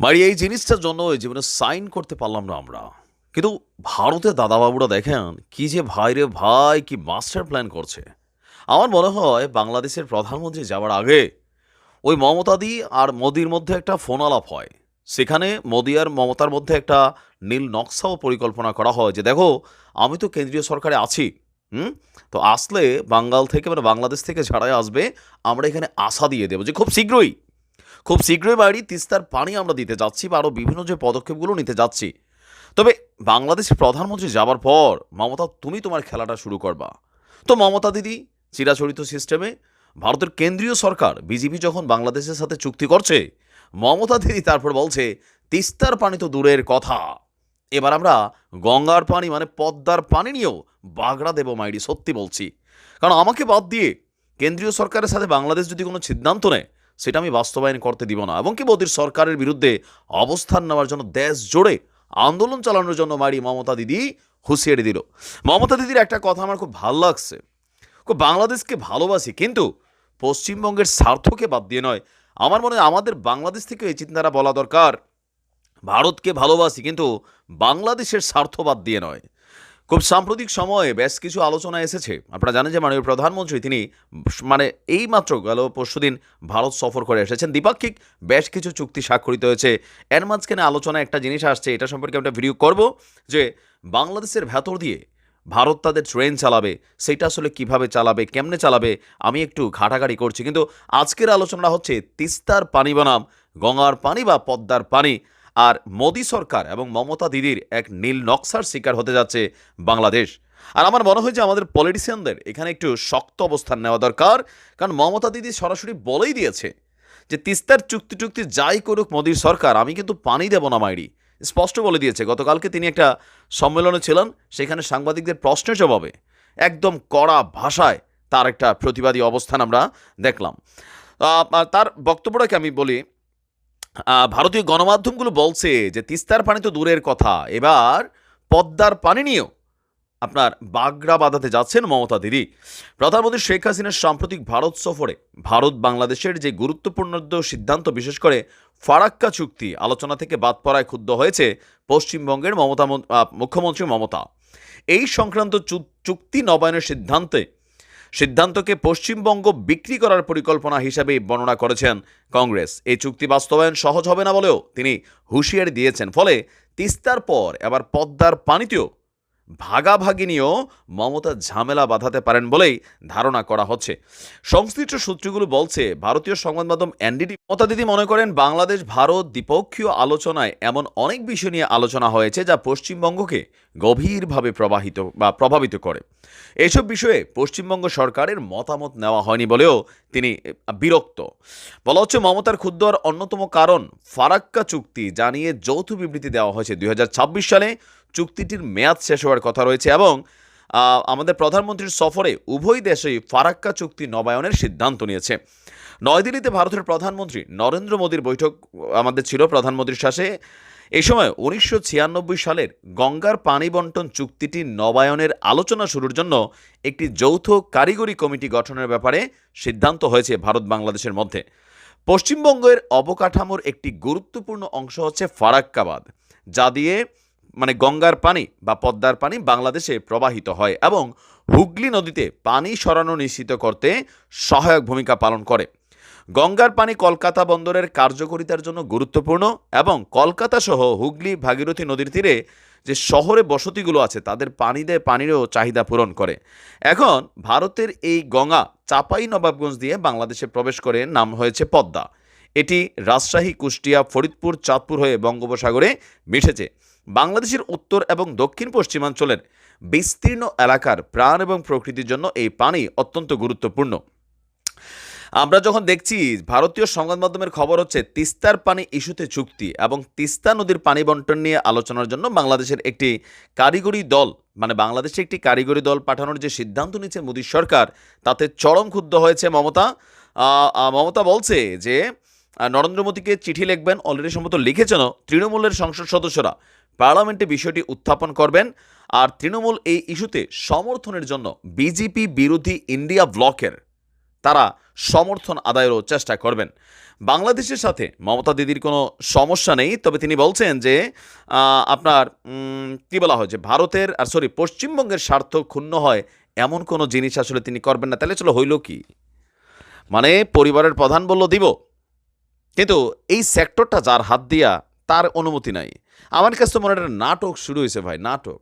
মারি, এই জিনিসটার জন্য এই জীবনে সাইন করতে পারলাম না আমরা। কিন্তু ভারতের দাদাবাবুরা দেখেন কি যে ভাই রে ভাই, কি মাস্টার প্ল্যান করছে। আমার মনে হয় বাংলাদেশের প্রধানমন্ত্রী যাওয়ার আগে ওই মমতাদি আর মোদির মধ্যে একটা ফোন আলাপ হয়। সেখানে মোদি আর মমতার মধ্যে একটা নীল নকশাও পরিকল্পনা করা হয় যে, দেখো, আমি তো কেন্দ্রীয় সরকারে আছি, হুম? তো আসলে বাঙ্গাল থেকে মানে বাংলাদেশ থেকে ছাড়াই আসবে, আমরা এখানে আশা দিয়ে দেবো যে খুব শীঘ্রই খুব শীঘ্রই বাড়ি, তিস্তার পানি আমরা দিতে যাচ্ছি বা আরও বিভিন্ন যে পদক্ষেপগুলো নিতে যাচ্ছি। তবে বাংলাদেশের প্রধানমন্ত্রী যাবার পর, মমতা, তুমি তোমার খেলাটা শুরু করবা। তো মমতা দিদি, চিরাচরিত সিস্টেমে ভারতের কেন্দ্রীয় সরকার, বিজেপি যখন বাংলাদেশের সাথে চুক্তি করছে, মমতা দিদি তারপর বলছে, তিস্তার পানি তো দূরের কথা। এবার আমরা গঙ্গার পানি মানে পদ্মার পানি নিয়েও বাগড়া দেব মাইরি, সত্যি বলছি। কারণ আমাকে বাদ দিয়ে কেন্দ্রীয় সরকারের সাথে বাংলাদেশ যদি কোনো সিদ্ধান্ত নেয় সেটা আমি বাস্তবায়ন করতে দিব না। এবং কি মোদীর সরকারের বিরুদ্ধে অবস্থান নেওয়ার জন্য দেশ জোড়ে আন্দোলন চালানোর জন্য মারি মমতা দিদি হুঁশিয়ারি দিল। মমতা দিদির একটা কথা আমার খুব ভালো লাগছে। খুব বাংলাদেশকে ভালোবাসি, কিন্তু পশ্চিমবঙ্গের স্বার্থকে বাদ দিয়ে নয়। আমার মনে হয় আমাদের বাংলাদেশ থেকে এই চিন্তাটা বলা দরকার। ভারতকে ভালোবাসি, কিন্তু বাংলাদেশের স্বার্থ বাদ দিয়ে নয়। খুব সাম্প্রতিক সময়ে বেশ কিছু আলোচনা এসেছে। আপনারা জানেন যে মাননীয় প্রধানমন্ত্রী তিনি মানে এইমাত্র গেল পরশুদিন ভারত সফর করে এসেছেন। দ্বিপাক্ষিক বেশ কিছু চুক্তি স্বাক্ষরিত হয়েছে। এর মাঝখানে আলোচনা একটা জিনিস আসছে, এটা সম্পর্কে আমরা ভিডিও করব যে বাংলাদেশের ভেতর দিয়ে ভারত তাদের ট্রেন চালাবে, সেটা আসলে কীভাবে চালাবে, কেমনে চালাবে, আমি একটু ঘাটাঘাটি করছি। কিন্তু আজকের আলোচনাটা হচ্ছে তিস্তার পানি বনাম, গঙ্গার পানি বা পদ্মার পানি। আর মোদী সরকার এবং মমতা দিদির এক নীল নকশার শিকার হতে যাচ্ছে বাংলাদেশ। আর আমার মনে হয় যে আমাদের পলিটিশিয়ানদের এখানে একটু শক্ত অবস্থান নেওয়া দরকার, কারণ মমতা দিদি সরাসরি বলেই দিয়েছে যে তিস্তার চুক্তি টুক্তি যাই করুক মোদীর সরকার, আমি কিন্তু পানি দেব না মাইরি। স্পষ্ট বলে দিয়েছে, গতকালকে তিনি একটা সম্মেলনে ছিলেন, সেখানে সাংবাদিকদের প্রশ্নের জবাবে একদম কড়া ভাষায় তার একটা প্রতিবাদী অবস্থান আমরা দেখলাম। তার বক্তব্যটাকে আমি বলি ভারতীয় গণমাধ্যমগুলো বলছে যে তিস্তার পানি তো দূরের কথা। এবার পদ্মার পানি নিয়েও আপনার বাগড়া বাঁধাতে যাচ্ছেন মমতা দিদি। প্রধানমন্ত্রী শেখ হাসিনার সাম্প্রতিক ভারত সফরে ভারত বাংলাদেশের যে গুরুত্বপূর্ণ সিদ্ধান্ত, বিশেষ করে ফারাক্কা চুক্তি, আলোচনা থেকে বাদ পড়ায় ক্ষুব্ধ হয়েছে পশ্চিমবঙ্গের মমতা মুখ্যমন্ত্রী মমতা। এই সংক্রান্ত চুক্তি নবায়নের সিদ্ধান্তে সিদ্ধান্তকে পশ্চিমবঙ্গ বিক্রি করার পরিকল্পনা হিসাবে বর্ণনা করেছেন কংগ্রেস। এই চুক্তি বাস্তবায়ন সহজ হবে না বলেও তিনি হুঁশিয়ারি দিয়েছেন। ফলে তিস্তার পর এবার পদ্মার পানিতেও ভাগাভাগি নিয়েও মমতা ঝামেলা বাঁধাতে পারেন বলেই ধারণা করা হচ্ছে। সংশ্লিষ্ট সূত্রগুলো বলছে, ভারতীয় সংবাদ মাধ্যম এনডিটি মমতা দিদি মনে করেন, বাংলাদেশ, ভারত দ্বিপক্ষীয় আলোচনায় এমন অনেক বিষয় নিয়ে আলোচনা হয়েছে যা পশ্চিমবঙ্গকে গভীরভাবে প্রবাহিত বা প্রভাবিত করে। এসব বিষয়ে পশ্চিমবঙ্গ সরকারের মতামত নেওয়া হয়নি বলেও তিনি বিরক্ত। বলা হচ্ছে, মমতার ক্ষুদ্র অন্যতম কারণ ফারাক্কা চুক্তি জানিয়ে যৌথ বিবৃতি দেওয়া হয়েছে। দুই হাজার ছাব্বিশ সালে চুক্তিটির মেয়াদ শেষ হওয়ার কথা রয়েছে এবং আমাদের প্রধানমন্ত্রীর সফরে উভয় দেশেই ফারাক্কা চুক্তি নবায়নের সিদ্ধান্ত নিয়েছে। নয়াদিল্লিতে ভারতের প্রধানমন্ত্রী নরেন্দ্র মোদীর বৈঠক, আমাদের ছিল প্রধানমন্ত্রীর শাসে এই সময় উনিশশো ছিয়ানব্বই সালের গঙ্গার পানি বন্টন চুক্তিটি নবায়নের আলোচনা শুরুর জন্য একটি যৌথ কারিগরি কমিটি গঠনের ব্যাপারে সিদ্ধান্ত হয়েছে ভারত বাংলাদেশের মধ্যে। পশ্চিমবঙ্গের অবকাঠামোর একটি গুরুত্বপূর্ণ অংশ হচ্ছে ফারাক্কাবাদ, যা দিয়ে মানে গঙ্গার পানি বা পদ্মার পানি বাংলাদেশে প্রবাহিত হয় এবং হুগলি নদীতে পানি সরানো নিশ্চিত করতে সহায়ক ভূমিকা পালন করে। গঙ্গার পানি কলকাতা বন্দরের কার্যকরিতার জন্য গুরুত্বপূর্ণ এবং কলকাতা সহ হুগলি ভাগীরথী নদীর তীরে যে শহরে বসতিগুলো আছে, তাদের পানি দেয়, পানিরও চাহিদা পূরণ করে। এখন ভারতের এই গঙ্গা চাপাই নবাবগঞ্জ দিয়ে বাংলাদেশে প্রবেশ করে নাম হয়েছে পদ্মা। এটি রাজশাহী, কুষ্টিয়া, ফরিদপুর, চাঁদপুর হয়ে বঙ্গোপসাগরে মিশেছে। বাংলাদেশের উত্তর এবং দক্ষিণ পশ্চিমাঞ্চলের বিস্তীর্ণ এলাকার প্রাণ এবং প্রকৃতির জন্য এই পানি অত্যন্ত গুরুত্বপূর্ণ। আমরা যখন দেখছি, ভারতীয় সংবাদ মাধ্যমের খবর হচ্ছে, তিস্তার পানি ইস্যুতে চুক্তি এবং তিস্তা নদীর পানি বন্টন নিয়ে আলোচনার জন্য বাংলাদেশের একটি কারিগরি দল মানে বাংলাদেশে একটি কারিগরি দল পাঠানোর যে সিদ্ধান্ত নিচ্ছে মোদী সরকার, তাতে চরম ক্ষুব্ধ হয়েছে মমতা। মমতা বলছে যে, নরেন্দ্র মোদীকে চিঠি লিখবেন, অলরেডি সম্ভবত লিখেছেন তৃণমূলের সংসদ সদস্যরা। পার্লামেন্টে বিষয়টি উত্থাপন করবেন। আর তৃণমূল এই ইস্যুতে সমর্থনের জন্য বিজেপি বিরোধী ইন্ডিয়া ব্লকের তারা সমর্থন আদায়েরও চেষ্টা করবেন। বাংলাদেশের সাথে মমতা দিদির কোনো সমস্যা নেই, তবে তিনি বলছেন যে আপনার কি বলা হয় যে ভারতের, আর সরি, পশ্চিমবঙ্গের স্বার্থ ক্ষুণ্ণ হয় এমন কোনো জিনিস আসলে তিনি করবেন না। তাহলে চলো হইল কি? মানে পরিবারের প্রধান বলল দিব। কিন্তু এই সেক্টরটা যার হাত দিয়া তার অনুমতি নাই। আমার কাছে তো মনে একটা নাটক শুরু হয়েছে ভাই, নাটক।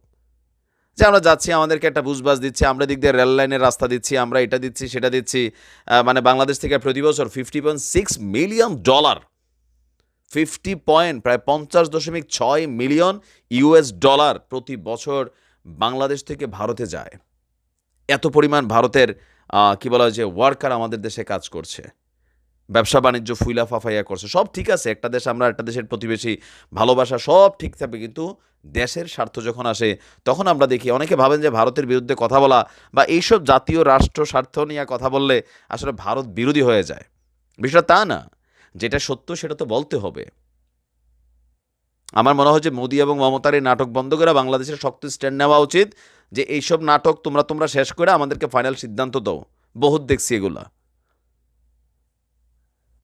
যে আমরা যাচ্ছি, আমাদেরকে একটা বুঝবাস দিচ্ছে, আমরা দিক দিয়ে রেল লাইনের রাস্তা দিচ্ছি, আমরা এটা দিচ্ছি, সেটা দিচ্ছি মানে বাংলাদেশ থেকে প্রতি বছর fifty point six million dollar fifty point প্রায় পঞ্চাশ দশমিক ছয় মিলিয়ন ইউএস ডলার প্রতি বছর বাংলাদেশ থেকে ভারতে যায়। এত পরিমাণ ভারতের কি বলা হয় যে ওয়ার্কার আমাদের দেশে কাজ করছে। ব্যবসা বাণিজ্য ফুইলা ফাফাইয়া করছে। সব ঠিক আছে, একটা দেশ আমরা, একটা দেশের প্রতিবেশী, ভালোবাসা সব ঠিক থাকবে, কিন্তু দেশের স্বার্থ যখন আসে, তখন আমরা দেখি অনেকে ভাবেন যে ভারতের বিরুদ্ধে কথা বলা বা এইসব জাতীয় রাষ্ট্র স্বার্থ নিয়ে কথা বললে আসলে ভারত বিরোধী হয়ে যায়। বিষয়টা তা না, যেটা সত্য সেটা তো বলতে হবে। আমার মনে হয় যে মোদী এবং মমতার এই নাটক বন্ধ করে বাংলাদেশের শক্ত স্ট্যান্ড নেওয়া উচিত যে এইসব নাটক তোমরা তোমরা শেষ করে আমাদেরকে ফাইনাল সিদ্ধান্ত দাও। বহুত দেখছি এগুলা।